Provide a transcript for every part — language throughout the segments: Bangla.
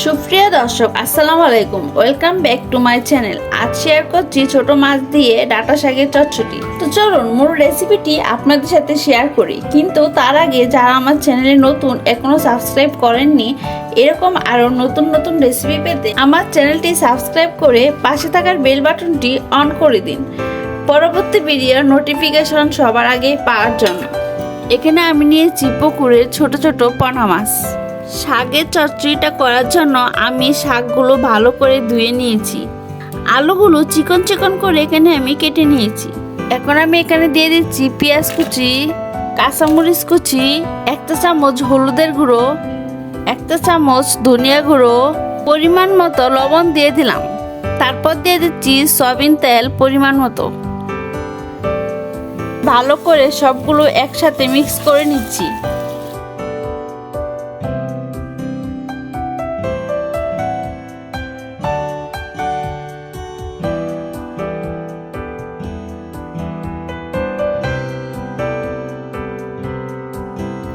সুপ্রিয় দর্শক, আসসালামু আলাইকুম। Welcome back to my channel আজ শেয়ার করছি ছোট মাছ দিয়ে ডাটা শাকের চচ্চড়ি। তো চলুন, মূল রেসিপিটি আপনাদের সাথে শেয়ার করি। কিন্তু তার আগে যারা আমার চ্যানেলে নতুন, এখনও সাবস্ক্রাইব করেননি, এরকম আরও নতুন নতুন রেসিপি পেতে আমার চ্যানেলটি সাবস্ক্রাইব করে পাশে থাকার বেল বাটনটি অন করে দিন। পরবর্তী ভিডিওর নোটিফিকেশন সবার আগে পাওয়ার জন্য। এখানে আমি নিয়েছি পুকুরের ছোট ছোট পোনা মাছ। শাকের চচ্চড়িটা করার জন্য আমি শাকগুলো ভালো করে ধুয়ে নিয়েছি। আলুগুলো চিকন চিকন করে এখানে আমি কেটে নিয়েছি। এখন আমি এখানে দিয়ে দিচ্ছি পেঁয়াজ কুচি, কাঁচামরিচ কুচি, একটা চামচ হলুদের গুঁড়ো, একটা চামচ ধনিয়া গুঁড়ো, পরিমাণ মতো লবণ দিয়ে দিলাম। তারপর দিয়ে দিচ্ছি সয়াবিন তেল পরিমাণ মতো। ভালো করে সবগুলো একসাথে মিক্স করে নিচ্ছি।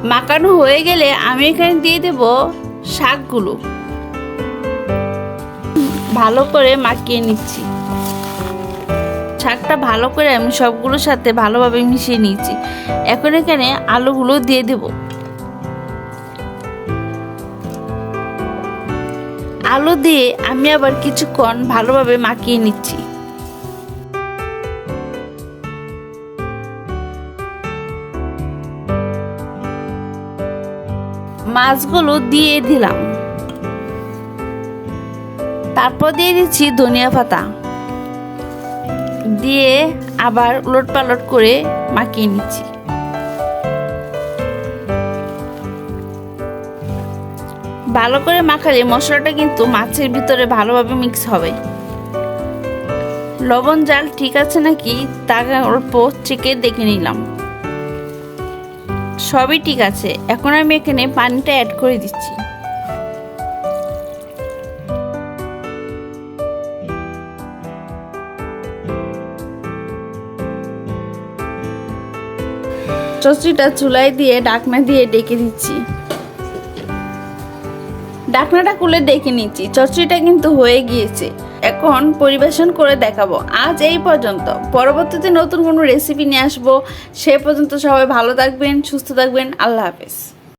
মাখানো হয়ে গেলে আমি এখানে দিয়ে দেব শাকগুলো। ভালো করে মাখিয়ে নিচ্ছি। শাকটা ভালো করে আমি সবগুলোর সাথে ভালোভাবে মিশিয়ে নিয়েছি। এখন এখানে আলুগুলো দিয়ে দেব। আলু দিয়ে আমি আবার কিছুক্ষণ ভালোভাবে মাখিয়ে নিচ্ছি। মাছগুলো দিয়ে দিলাম। তারপর দিয়ে দিচ্ছি ধনিয়া পাতা। দিয়ে আবার উলট পালট করে মাখিয়ে নিচ্ছি। ভালো করে মাখালে মশলাটা কিন্তু মাছের ভিতরে ভালোভাবে মিক্স হবে। লবণ জাল ঠিক আছে নাকি? তা অল্প চেকে দেখে নিলাম। সবই ঠিক আছে। এখন আমি এখানে পানিটা অ্যাড করে দিচ্ছি। চচড়িটা চুলায় দিয়ে ডাকনা দিয়ে ডেকে দিচ্ছি ডাকনাটা খুলে ডেকে নিচ্ছি। চচড়িটা কিন্তু হয়ে গিয়েছে। এখন পরিবেশন করে দেখাবো। আজ এই পর্যন্ত। পরবর্তীতে নতুন কোনো রেসিপি নিয়ে আসব। সে পর্যন্ত সবাই ভালো থাকবেন, সুস্থ থাকবেন। আল্লাহ হাফেজ।